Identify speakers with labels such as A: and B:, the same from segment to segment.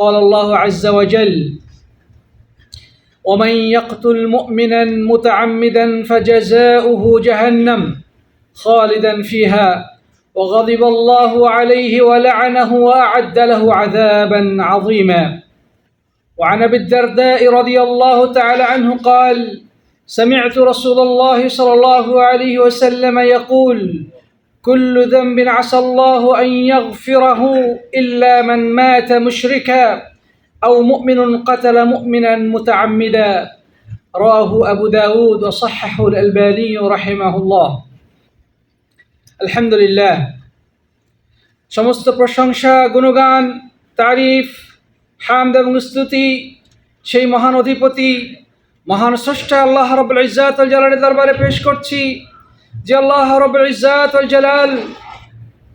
A: قال الله عز وجل ومن يقتل مؤمنا متعمدا فجزاؤه جهنم خالدا فيها وغضب الله عليه ولعنه واعد له عذابا عظيما وعن ابي الدرداء رضي الله تعالى عنه قال سمعت رسول الله صلى الله عليه وسلم يقول كل ذنب عسى الله أن يغفره إلا من مات مشركا أو مؤمن قتل مؤمنا متعمدا رواه أبو داود وصححه الألباني رحمه الله الحمد لله সমস্ত প্রশংসা গুণগান তারিফ হামদ এবং স্তুতি সেই মহান অধিপতি মহান স্রষ্টা আল্লাহ রবুল ইজাতুল জালানের দরবারে পেশ করছি যে আল্লাহ রব ইজাত জালাল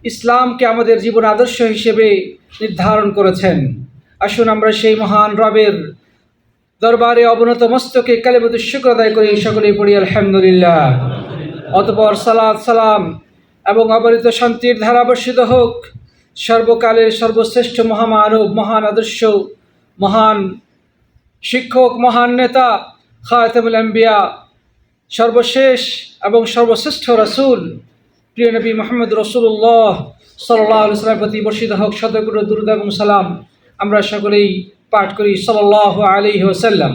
A: ইসলামকে আমাদের জীবন আদর্শ হিসেবে নির্ধারণ করেছেন আসুন আমরা সেই মহান রবের দরবারে অবনত মস্তকে কালেমতুর শুক্র আদায় করি সকলে পড়ি আলহামদুলিল্লাহ অতপর সালাদ সালাম এবং অবরিত শান্তির ধারা বর্ষিত হোক সর্বকালের সর্বশ্রেষ্ঠ মহামানব মহান আদর্শ মহান শিক্ষক মহান নেতা খায়তামুল আম্বিয়া সর্বশেষ এবং সর্বশ্রেষ্ঠ রসুল প্রিয় নবী মোহাম্মদ রসুল্লাহ সাল্লাহ আলসালামের প্রতি বর্ষিত হোক শতগুরু দুর্দ এবং সালাম আমরা সকলেই পাঠ করি সাল্লাহ আলী ওসাল্লাম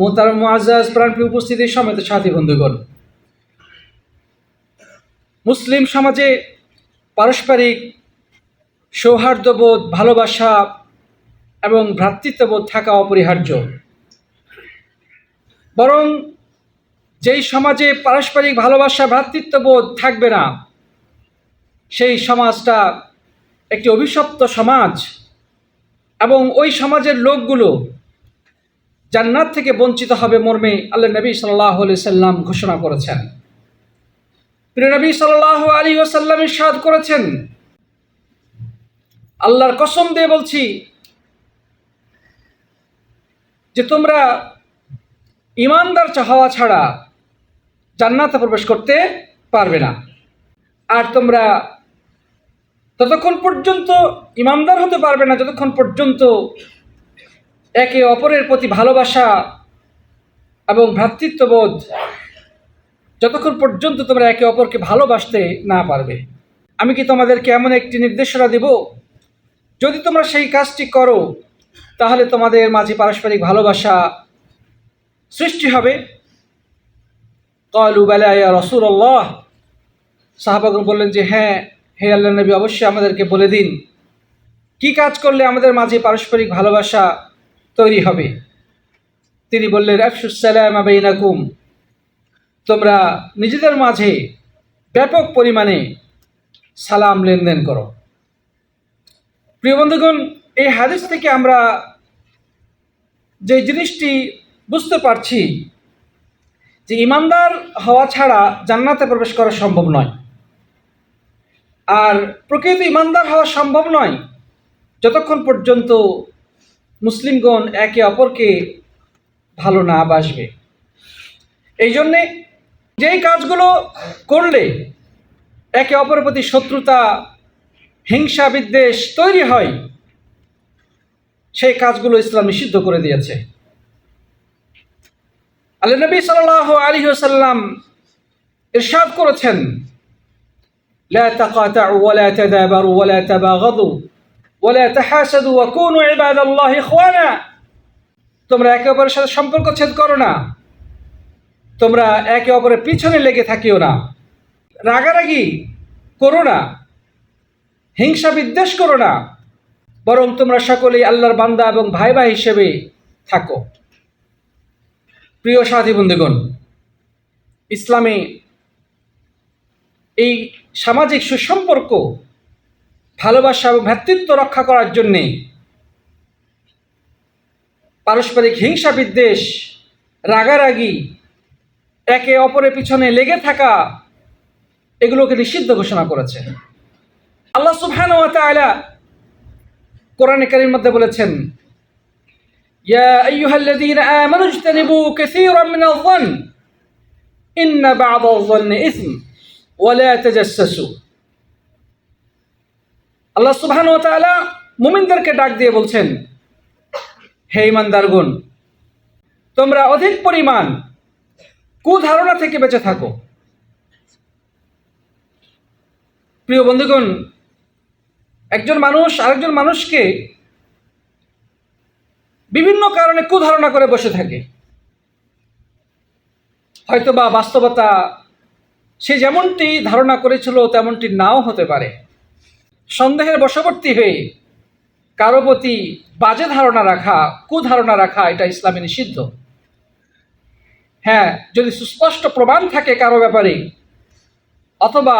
A: মোতার মুআজাজ প্রাণপ্রিয় উপস্থিতির সমেত সাথী বন্ধুগণ মুসলিম সমাজে পারস্পরিক সৌহার্দ্যবোধ ভালোবাসা এবং ভ্রাতৃত্ববোধ থাকা অপরিহার্য বরং যেই সমাজে পারস্পরিক ভালোবাসা ভ্রাতৃত্ববোধ থাকবে না সেই সমাজটা একটি অভিশপ্ত সমাজ এবং ওই সমাজের লোকগুলো জান্নাত থেকে বঞ্চিত হবে মর্মে আল্লাহ নবী সাল্লাহ আলি সাল্লাম ঘোষণা করেছেন প্রিয় নবী সাল্লাহ আলী ওসাল্লাম ইসাদ করেছেন আল্লাহর কসম দিয়ে বলছি যে তোমরা ইমানদার চাহাওয়া ছাড়া জান্নাতে প্রবেশ করতে পারবে না আর তোমরা ততক্ষণ পর্যন্ত ইমামদার হতে পারবে না যতক্ষণ পর্যন্ত একে অপরের প্রতি ভালোবাসা এবং ভ্রাতৃত্ববোধ যতক্ষণ পর্যন্ত তোমরা একে অপরকে ভালোবাসতে না পারবে আমি কি তোমাদেরকে এমন একটি নির্দেশনা দেব যদি তোমরা সেই কাজটি করো তাহলে তোমাদের মাঝে পারস্পরিক ভালোবাসা সৃষ্টি হবে কলু বেলা ইয়া আল্লাহ সাহাবাগুন বললেন যে হ্যাঁ হে আল্লাহ নবী অবশ্যই আমাদেরকে বলে দিন কি কাজ করলে আমাদের মাঝে পারস্পরিক ভালোবাসা তৈরি হবে তিনি বললেন আফসুসালাম আবাইনাকুম তোমরা নিজেদের মাঝে ব্যাপক পরিমাণে সালাম লেনদেন করো প্রিয় বন্ধুগণ এই হাদিস থেকে আমরা যে জিনিসটি বুঝতে পারছি যে ইমানদার হওয়া ছাড়া জান্নাতে প্রবেশ করা সম্ভব নয় আর প্রকৃত ইমানদার হওয়া সম্ভব নয় যতক্ষণ পর্যন্ত মুসলিমগণ একে অপরকে ভালো না বাসবে এই জন্যে যেই কাজগুলো করলে একে অপরের প্রতি শত্রুতা হিংসা বিদ্বেষ তৈরি হয় সেই কাজগুলো ইসলাম নিষিদ্ধ করে দিয়েছে আল্লাহ নবী সাল্লাহ আলী সাল্লাম ইরশাদ করেছেন لا تقاطعوا ولا تدابروا ولا تباغضوا ولا تحاسدوا وكونوا عباد الله اخوانا তোমরা একে অপরের সাথে সম্পর্ক ছেদ করো না তোমরা একে অপরের পিছনে লেগে থাকিও না রাগারাগি করো না হিংসা বিদ্বেষ করো না বরং তোমরা সকলেই আল্লাহর বান্দা এবং ভাই ভাই হিসেবে থাকো প্রিয় সাথী বন্ধুগণ ইসলামে এই সামাজিক সুসম্পর্ক ভালোবাসা এবং ভ্রাতৃত্ব রক্ষা করার জন্যে পারস্পরিক হিংসা বিদ্বেষ রাগারাগি একে অপরের পিছনে লেগে থাকা এগুলোকে নিষিদ্ধ ঘোষণা করেছে আল্লাহ সুবহান ওয়া তাআলা কোরআনে কারির মধ্যে বলেছেন يا أيها الذين آمنوا اجتنبوا كثيرا من الظن إن بعض الظن إثم ولا تجسسوا আল্লাহ সুবহান ও তাআলা মুমিনদেরকে ডাক দিয়ে বলছেন হে ইমানদারগুন তোমরা অধিক পরিমাণ কুধারণা থেকে বেঁচে থাকো প্রিয় বন্ধুগণ একজন মানুষ আরেকজন মানুষকে বিভিন্ন কারণে কুধারণা করে বসে থাকে হয়তো বা বাস্তবতা সে যেমনটি ধারণা করেছিল তেমনটি নাও হতে পারে সন্দেহের বশবর্তী হয়ে কারো প্রতি বাজে ধারণা রাখা কুধারণা রাখা এটা ইসলামে নিষিদ্ধ হ্যাঁ যদি সুস্পষ্ট প্রমাণ থাকে কারো ব্যাপারে অথবা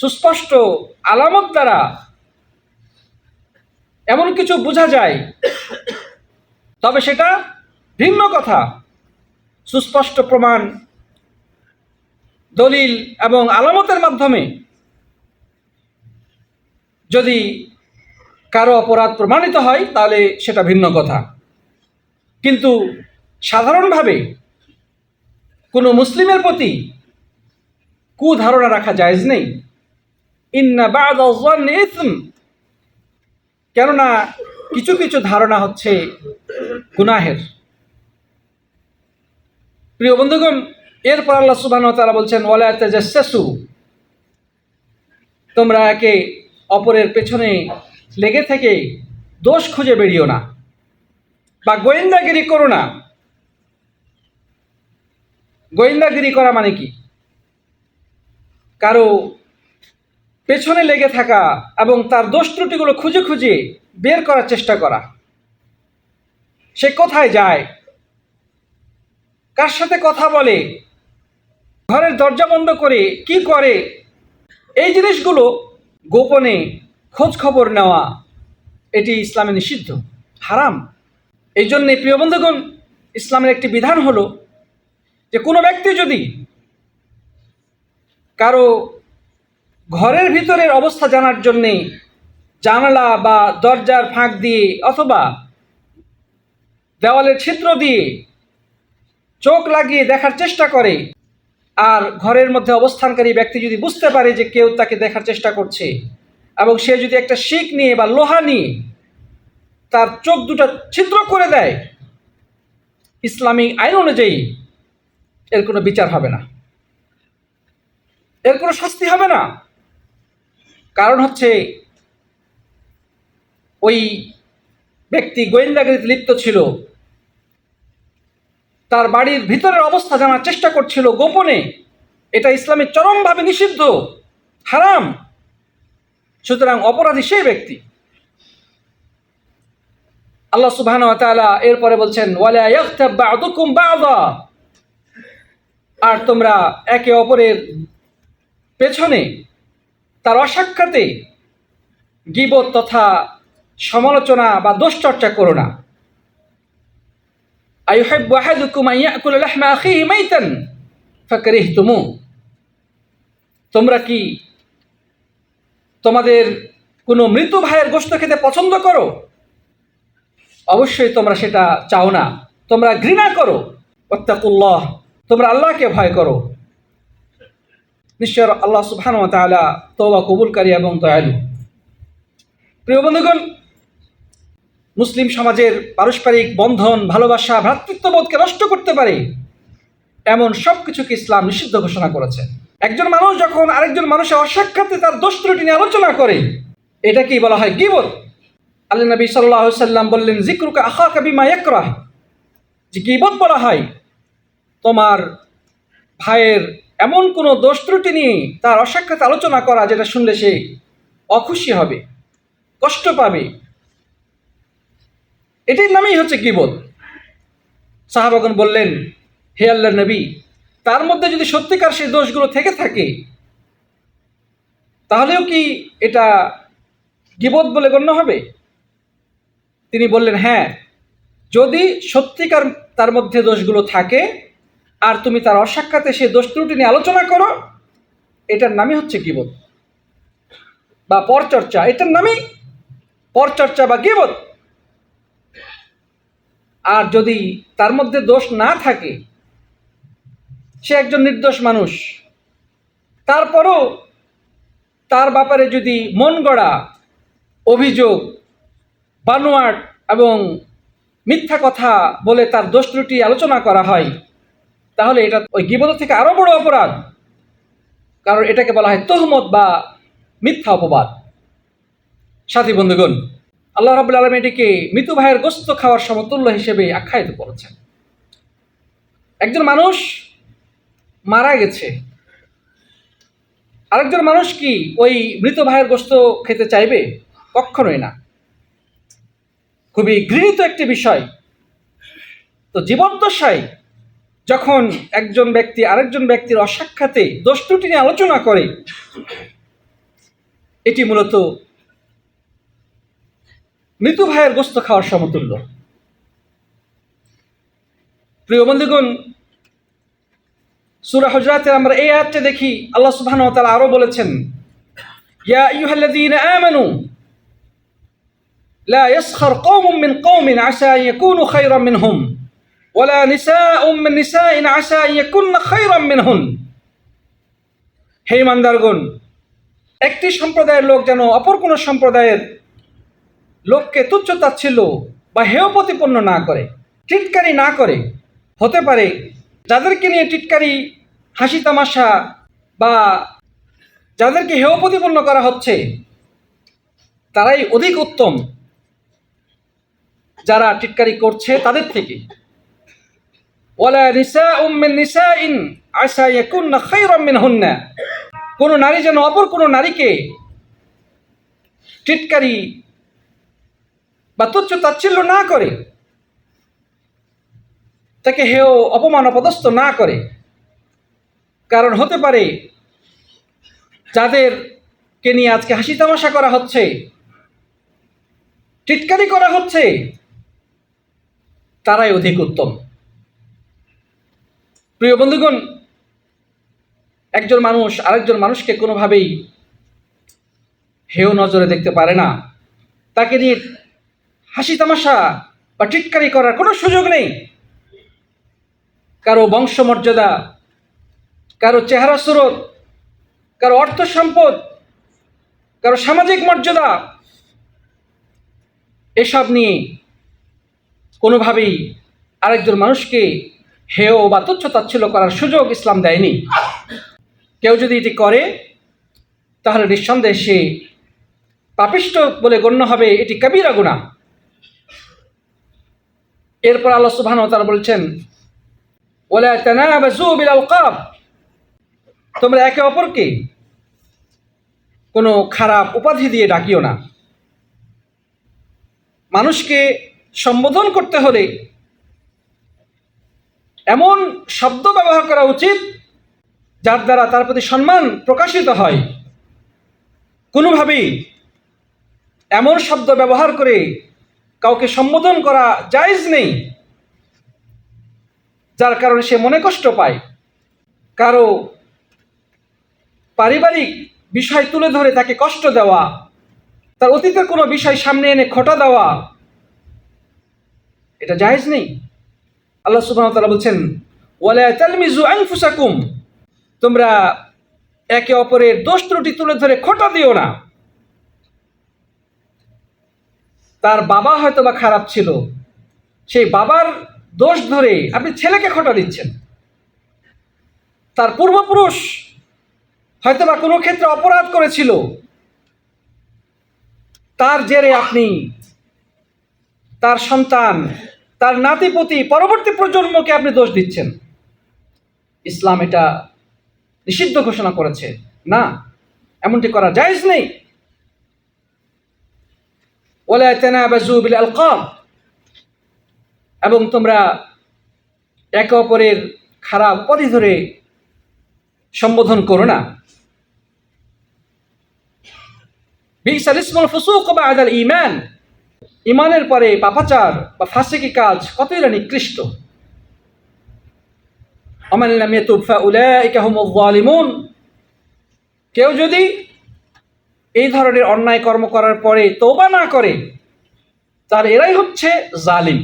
A: সুস্পষ্ট আলামত দ্বারা এমন কিছু বোঝা যায় তবে সেটা ভিন্ন কথা সুস্পষ্ট প্রমাণ দলিল এবং আলামতের মাধ্যমে যদি কারো অপরাধ প্রমাণিত হয় তাহলে সেটা ভিন্ন কথা কিন্তু সাধারণভাবে কোনো মুসলিমের প্রতি কুধারণা রাখা জায়জ নেই ইন্না বাদ কেননা কিছু কিছু ধারণা হচ্ছে গুনাহের প্রিয় বন্ধুগণ এরপর আল্লাহ সুবাহ তারা বলছেন যে শেষু তোমরা একে অপরের পেছনে লেগে থেকে দোষ খুঁজে বেরিও না বা গোয়েন্দাগিরি করো না গোয়েন্দাগিরি করা মানে কি কারো পেছনে লেগে থাকা এবং তার দোষ ত্রুটিগুলো খুঁজে খুঁজে বের করার চেষ্টা করা সে কোথায় যায় কার সাথে কথা বলে ঘরের দরজা বন্ধ করে কি করে এই জিনিসগুলো গোপনে খোঁজ খবর নেওয়া এটি ইসলামে নিষিদ্ধ হারাম এই জন্যে প্রিয় বন্ধুগণ ইসলামের একটি বিধান হলো যে কোনো ব্যক্তি যদি কারো ঘরের ভিতরের অবস্থা জানার জন্যে জানালা বা দরজার ফাঁক দিয়ে অথবা দেওয়ালের ছিদ্র দিয়ে চোখ লাগিয়ে দেখার চেষ্টা করে আর ঘরের মধ্যে অবস্থানকারী ব্যক্তি যদি বুঝতে পারে যে কেউ তাকে দেখার চেষ্টা করছে এবং সে যদি একটা শিখ নিয়ে বা লোহা নিয়ে তার চোখ দুটো ছিদ্র করে দেয় ইসলামিক আইন অনুযায়ী এর কোনো বিচার হবে না এর কোনো শাস্তি হবে না কারণ হচ্ছে ওই ব্যক্তি গোয়েন্দাগিরিতে লিপ্ত ছিল তার বাড়ির ভিতরের অবস্থা জানার চেষ্টা করছিল গোপনে এটা ইসলামে চরমভাবে নিষিদ্ধ হারাম সুতরাং অপরাধী সেই ব্যক্তি আল্লাহ সুবহান এরপরে বলছেন আর তোমরা একে অপরের পেছনে তার অসাক্ষাতে গিবত তথা সমালোচনা বা দোষ চর্চা করো না তোমরা কি তোমাদের কোনো মৃত ভাইয়ের গোস্ত খেতে পছন্দ করো অবশ্যই তোমরা সেটা চাও না তোমরা ঘৃণা করো অত্যাকুল্লাহ তোমরা আল্লাহকে ভয় করো নিশ্চয় আল্লাহ সুবহান তালা তবা কবুলকারী এবং দয়ালু প্রিয় বন্ধুগণ মুসলিম সমাজের পারস্পরিক বন্ধন ভালোবাসা ভ্রাতৃত্ববোধকে নষ্ট করতে পারে এমন সব কিছুকে ইসলাম নিষিদ্ধ ঘোষণা করেছে একজন মানুষ যখন আরেকজন মানুষের অসাক্ষাতে তার দোষ ত্রুটি নিয়ে আলোচনা করে এটাকেই বলা হয় গিবত আল্লাহ নবী সাল্লাহ সাল্লাম বললেন জিক্রুকে আহা কাবি মা একরাহ যে গিবত বলা হয় তোমার ভাইয়ের এমন কোনো দোষ ত্রুটি নিয়ে তার অসাক্ষাৎ আলোচনা করা যেটা শুনলে সে অখুশি হবে কষ্ট পাবে এটির নামেই হচ্ছে কিবোধ সাহাবাগন বললেন হে আল্লাহ নবী তার মধ্যে যদি সত্যিকার সেই দোষগুলো থেকে থাকে তাহলেও কি এটা গিবোধ বলে গণ্য হবে তিনি বললেন হ্যাঁ যদি সত্যিকার তার মধ্যে দোষগুলো থাকে আর তুমি তার অসাক্ষাতে সেই দোষ ত্রুটি নিয়ে আলোচনা করো এটার নামই হচ্ছে গিবত বা পরচর্চা এটার নামই পরচর্চা বা গিবত আর যদি তার মধ্যে দোষ না থাকে সে একজন নির্দোষ মানুষ তারপরও তার ব্যাপারে যদি মন গড়া অভিযোগ বানোয়াট এবং মিথ্যা কথা বলে তার দোষ ত্রুটি আলোচনা করা হয় তাহলে এটা ওই গিবতের থেকে আরও বড় অপরাধ কারণ এটাকে বলা হয় তহমত বা মিথ্যা অপবাদ সাথী বন্ধুগণ আল্লাহ রাবুল আলম এটিকে মৃত ভাইয়ের গোস্ত খাওয়ার সমতুল্য হিসেবে আখ্যায়িত করেছেন একজন মানুষ মারা গেছে আরেকজন মানুষ কি ওই মৃত ভাইয়ের গোস্ত খেতে চাইবে কখনোই না খুবই ঘৃণিত একটি বিষয় তো জীবন্তশায় যখন একজন ব্যক্তি আরেকজন ব্যক্তির অসাক্ষাতে দোষ ত্রুটি নিয়ে আলোচনা করে এটি মূলত মৃত ভাইয়ের গোস্ত খাওয়ার সমতুল্য প্রিয় বন্ধুগণ সুরা হজরাতের আমরা এই আয়াতটি দেখি আল্লাহ সুবহান ও তারা আরো বলেছেন ইয়া ইউহাল্লাযীনা আমানু লা ইয়াসখার কওমুম মিন কওমিন আশা ইয়াকুনু খায়রাম মিনহুম ওলা নিসা উম নিসা ইন আশা ইয়াকুন খায়রাম মিনহুন হে ইমানদারগণ একটি সম্প্রদায়ের লোক যেন অপর কোন সম্প্রদায়ের লোককে তুচ্ছ তাচ্ছিল্য বা হেয় প্রতিপন্ন না করে টিটকারি না করে হতে পারে যাদেরকে নিয়ে টিটকারি হাসি তামাশা বা যাদেরকে হেয় প্রতিপন্ন করা হচ্ছে তারাই অধিক উত্তম যারা টিটকারি করছে তাদের থেকে ওলা নিসা উম্মিন নিসা ইন আশা ইয়াকুন্না খাইরাম মিনহুন্না কোন নারী যেন অপর কোনো নারীকে টিটকারি বা তুচ্ছ তাচ্ছিল্য না করে তাকে হেও অপমান অপদস্থ না করে কারণ হতে পারে যাদেরকে নিয়ে আজকে হাসি তামাশা করা হচ্ছে টিটকারি করা হচ্ছে তারাই অধিক উত্তম প্রিয় বন্ধুগণ একজন মানুষ আরেকজন মানুষকে কোনোভাবেই হেয় নজরে দেখতে পারে না তাকে নিয়ে হাসি তামাশা বা টিটকারি করার কোনো সুযোগ নেই কারো বংশমর্যাদা কারো চেহারা স্রোত কারো অর্থ সম্পদ কারো সামাজিক মর্যাদা এসব নিয়ে কোনোভাবেই আরেকজন মানুষকে হেয় বা তুচ্ছ তাচ্ছিল্য করার সুযোগ ইসলাম দেয়নি কেউ যদি এটি করে তাহলে নিঃসন্দেহে সে পাপিষ্ট বলে গণ্য হবে এটি কাবিরা গুণা এরপর আল্লাহ সুবহান তারা বলছেন ওলা তানাবাজু বিল আলকাব তোমরা একে অপরকে কোনো খারাপ উপাধি দিয়ে ডাকিও না মানুষকে সম্বোধন করতে হলে এমন শব্দ ব্যবহার করা উচিত যার দ্বারা তার প্রতি সম্মান প্রকাশিত হয় কোনোভাবেই এমন শব্দ ব্যবহার করে কাউকে সম্বোধন করা জায়জ নেই যার কারণে সে মনে কষ্ট পায় কারো পারিবারিক বিষয় তুলে ধরে তাকে কষ্ট দেওয়া তার অতীতের কোনো বিষয় সামনে এনে খটা দেওয়া এটা জায়েজ নেই আল্লাহ সুবাহ তালা বলছেন ওয়ালায়াতালমিজু তোমরা একে অপরের দোষ ত্রুটি তুলে ধরে খোটা দিও না তার বাবা হয়তো বা খারাপ ছিল সেই বাবার দোষ ধরে আপনি ছেলেকে খোটা দিচ্ছেন তার পূর্বপুরুষ হয়তো বা কোনো ক্ষেত্রে অপরাধ করেছিল তার জেরে আপনি তার সন্তান তার নাতিপতি পরবর্তী প্রজন্মকে আপনি দোষ দিচ্ছেন ইসলাম এটা নিষিদ্ধ ঘোষণা করেছে না এমনটি করা জায়জ নেই বিল আলকম এবং তোমরা একে অপরের খারাপ পদে ধরে সম্বোধন করো না বিসাল ইসমুল ফুসুক বা আদাল ইমান ইমানের পরে পাপাচার বা ফাঁসেকি কাজ কতই না নিকৃষ্ট কেউ যদি এই ধরনের অন্যায় কর্ম করার পরে তোবা না করে তার এরাই হচ্ছে জালিম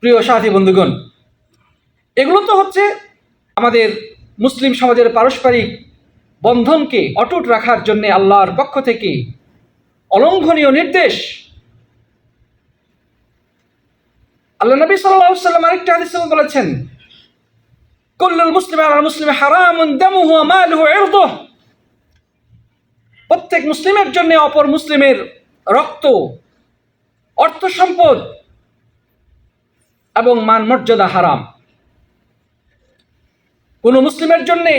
A: প্রিয় সাথী বন্ধুগণ এগুলো তো হচ্ছে আমাদের মুসলিম সমাজের পারস্পরিক বন্ধনকে অটুট রাখার জন্য আল্লাহর পক্ষ থেকে অলঙ্ঘনীয় নির্দেশ আল্লাহ নবী সাল্লাম আরেকটা হাদিসে বলেছেন কল্লুল মুসলিম আর মুসলিম হারাম দামুহু প্রত্যেক মুসলিমের জন্য অপর মুসলিমের রক্ত অর্থ সম্পদ এবং মান মর্যাদা হারাম কোনো মুসলিমের জন্যে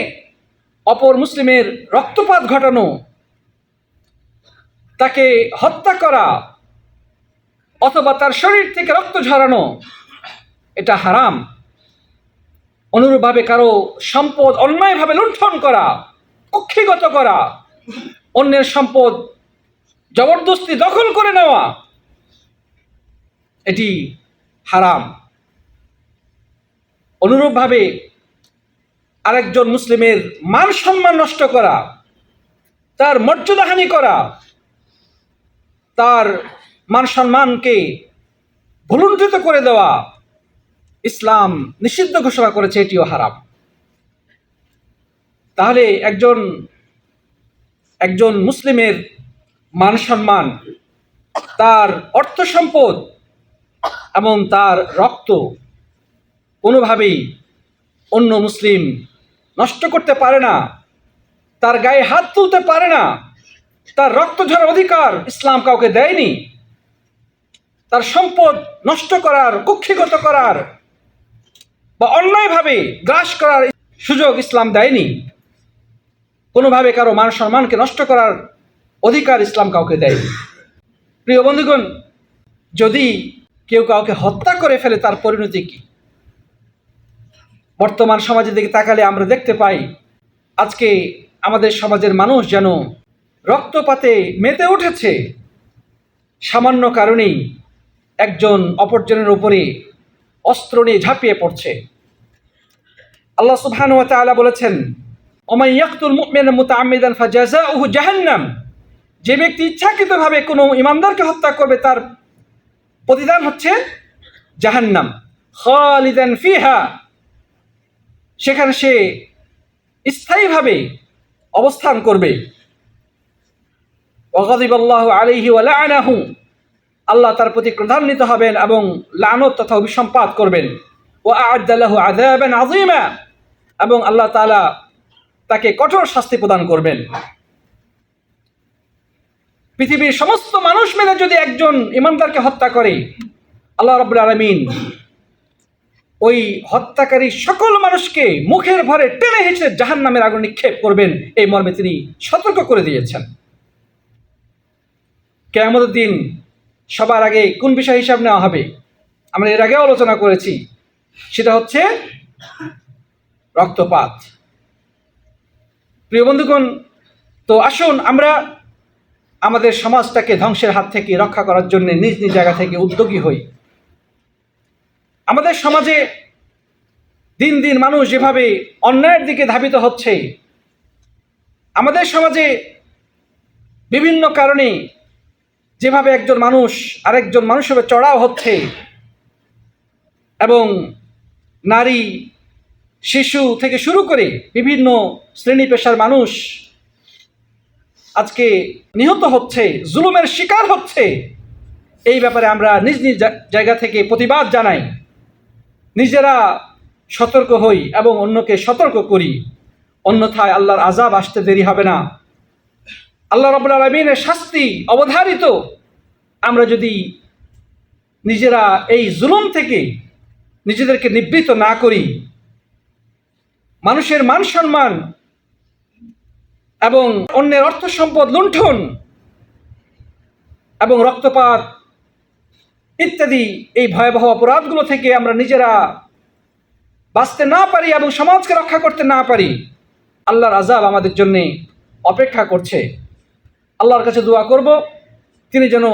A: অপর মুসলিমের রক্তপাত ঘটানো তাকে হত্যা করা অথবা তার শরীর থেকে রক্ত ঝরানো এটা হারাম অনুরূপভাবে কারো সম্পদ অন্যায়ভাবে লুণ্ঠন করা কক্ষিগত করা অন্যের সম্পদ জবরদস্তি দখল করে নেওয়া এটি হারাম অনুরূপভাবে আরেকজন মুসলিমের মান সম্মান নষ্ট করা তার মর্যাদাহানি করা তার মান সম্মানকে ভুলুণ্ঠিত করে দেওয়া ইসলাম নিষিদ্ধ ঘোষণা করেছে এটিও হারাম তাহলে একজন একজন মুসলিমের মান সম্মান তার অর্থ সম্পদ এবং তার রক্ত কোনোভাবেই অন্য মুসলিম নষ্ট করতে পারে না তার গায়ে হাত তুলতে পারে না তার রক্ত ঝরার অধিকার ইসলাম কাউকে দেয়নি তার সম্পদ নষ্ট করার কক্ষিগত করার বা অন্যায়ভাবে গ্রাস করার সুযোগ ইসলাম দেয়নি কোনোভাবে কারো মান সম্মানকে নষ্ট করার অধিকার ইসলাম কাউকে দেয়নি প্রিয় বন্ধুগণ যদি কেউ কাউকে হত্যা করে ফেলে তার পরিণতি কি বর্তমান সমাজের দিকে তাকালে আমরা দেখতে পাই আজকে আমাদের সমাজের মানুষ যেন রক্তপাতে মেতে উঠেছে সামান্য কারণেই একজন অপরজনের উপরে অস্ত্র নিয়ে ঝাঁপিয়ে পড়ছে আল্লাহ সুবহান ওয়া বলেছেন ওমাই ইয়াকতুল মুমিনা মুতাআম্মিদান ফাজাজাউহু জাহান্নাম যে ব্যক্তি ইচ্ছাকৃতভাবে কোনো ইমানদারকে হত্যা করবে তার প্রতিদান হচ্ছে জাহান্নাম খালিদান ফিহা সেখানে সে স্থায়ীভাবে অবস্থান করবে ওগদিবাল্লাহ আলিহি আল্লাহ তার প্রতি ক্রধান্বিত হবেন এবং লানত তথা অভিসম্পাত করবেন ও আদাল্লাহ আজিমা এবং আল্লাহ তালা তাকে কঠোর শাস্তি প্রদান করবেন পৃথিবীর সমস্ত মানুষ মেলে যদি একজন ইমানদারকে হত্যা করে আল্লাহ রব আলমিন ওই হত্যাকারী সকল মানুষকে মুখের ভরে টেনে হেঁচে জাহান নামের আগুন নিক্ষেপ করবেন এই মর্মে তিনি সতর্ক করে দিয়েছেন কেয়ামতের দিন সবার আগে কোন বিষয় হিসাব নেওয়া হবে আমরা এর আগেও আলোচনা করেছি সেটা হচ্ছে রক্তপাত প্রিয় বন্ধুগণ তো আসুন আমরা আমাদের সমাজটাকে ধ্বংসের হাত থেকে রক্ষা করার জন্য নিজ নিজ জায়গা থেকে উদ্যোগী হই আমাদের সমাজে দিন দিন মানুষ যেভাবে অন্যায়ের দিকে ধাবিত হচ্ছে আমাদের সমাজে বিভিন্ন কারণে যেভাবে একজন মানুষ আরেকজন মানুষ হবে চড়াও হচ্ছে এবং নারী শিশু থেকে শুরু করে বিভিন্ন শ্রেণী পেশার মানুষ আজকে নিহত হচ্ছে জুলুমের শিকার হচ্ছে এই ব্যাপারে আমরা নিজ নিজ জায়গা থেকে প্রতিবাদ জানাই নিজেরা সতর্ক হই এবং অন্যকে সতর্ক করি অন্যথায় আল্লাহর আজাব আসতে দেরি হবে না আল্লাহ রবুল আলমিনের শাস্তি অবধারিত আমরা যদি নিজেরা এই জুলুম থেকে নিজেদেরকে নিবৃত না করি মানুষের মান সম্মান এবং অন্যের অর্থ সম্পদ লুণ্ঠন এবং রক্তপাত ইত্যাদি এই ভয়াবহ অপরাধগুলো থেকে আমরা নিজেরা বাঁচতে না পারি এবং সমাজকে রক্ষা করতে না পারি আল্লাহর আজাব আমাদের জন্যে অপেক্ষা করছে আল্লাহর কাছে দোয়া করব তিনি যেন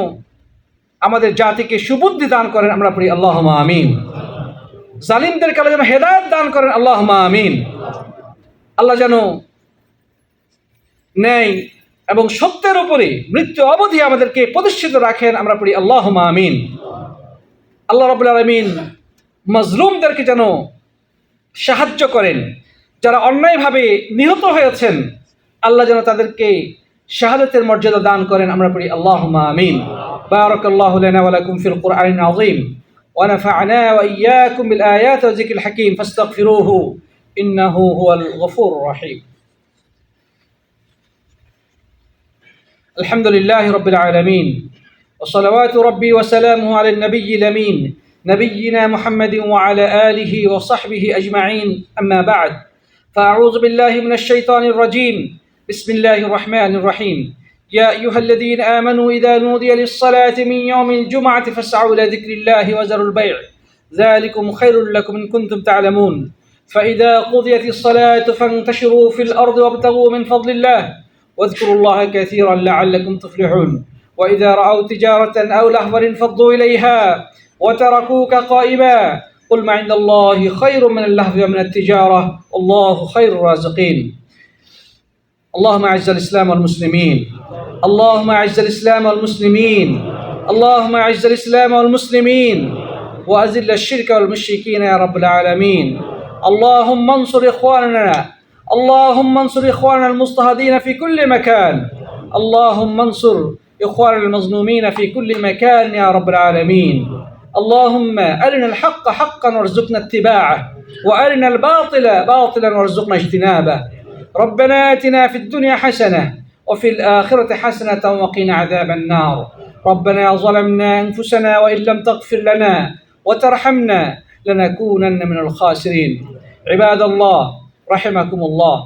A: আমাদের জাতিকে সুবুদ্ধি দান করেন আমরা পড়ি আল্লাহ আমিন জালিমদের কালে যেন হেদায়ত দান করেন আল্লাহ আমিন আল্লাহ যেন ন্যায় এবং সত্যের উপরে মৃত্যু অবধি আমাদেরকে প্রতিষ্ঠিত রাখেন আমরা পড়ি আল্লাহ আমিন আল্লাহ রবুল আলমিন মজলুমদেরকে যেন সাহায্য করেন যারা অন্যায়ভাবে নিহত হয়েছেন আল্লাহ যেন তাদেরকে শাহাদাতের মর্যাদা দান করেন আমরা পড়ি আল্লাহ আমিন بارك الله لنا ولكم في القرآن العظيم ونفعنا وإياكم بالآيات والذكر الحكيم فاستغفروه إنه هو الغفور الرحيم الحمد لله رب العالمين وصلوات ربي وسلامه على النبي الأمين نبينا محمد وعلى آله وصحبه أجمعين أما بعد فأعوذ بالله من الشيطان الرجيم بسم الله الرحمن الرحيم يا أيها الذين آمنوا إذا نودي للصلاة من يوم الجمعة فاسعوا إلى ذكر الله وذروا البيع ذلكم خير لكم إن كنتم تعلمون فإذا قضيت الصلاة فانتشروا في الأرض وابتغوا من فضل الله واذكروا الله كثيرا لعلكم تفلحون وإذا رأوا تجارة أو لهوا انفضوا إليها وتركوك قائما قل ما عند الله خير من اللهو ومن التجارة والله خير الرازقين اللهم اعز الاسلام والمسلمين اللهم اعز الاسلام والمسلمين اللهم اعز الاسلام والمسلمين واذل الشرك والمشركين يا رب العالمين اللهم انصر اخواننا اللهم انصر اخواننا المضطهدين في كل مكان اللهم انصر اخواننا المظلومين في كل مكان يا رب العالمين اللهم أرنا الحق حقا وارزقنا اتباعه وأرنا الباطل باطلا وارزقنا اجتنابه ربنا آتنا في الدنيا حسنة وفي الآخرة حسنة وقنا عذاب النار ربنا ظلمنا أنفسنا وإن لم تغفر لنا وترحمنا لنكونن من الخاسرين عباد الله رحمكم الله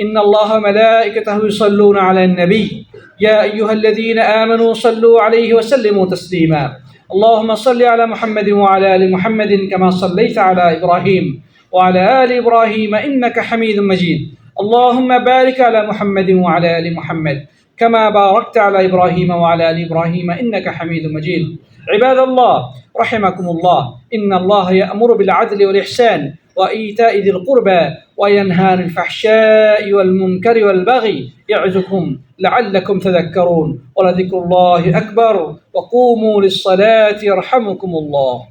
A: إن الله وملائكته يصلون على النبي يا أيها الذين آمنوا صلوا عليه وسلموا تسليما اللهم صل على محمد وعلى آل محمد كما صليت على إبراهيم وعلى آل إبراهيم إنك حميد مجيد اللهم بارك على محمد وعلى ال محمد كما باركت على ابراهيم وعلى ال ابراهيم انك حميد مجيد عباد الله رحمكم الله ان الله يامر بالعدل والاحسان وايتاء ذي القربى وينهى عن الفحشاء والمنكر والبغي يعظكم لعلكم تذكرون ولذكر الله اكبر وقوموا للصلاه يرحمكم الله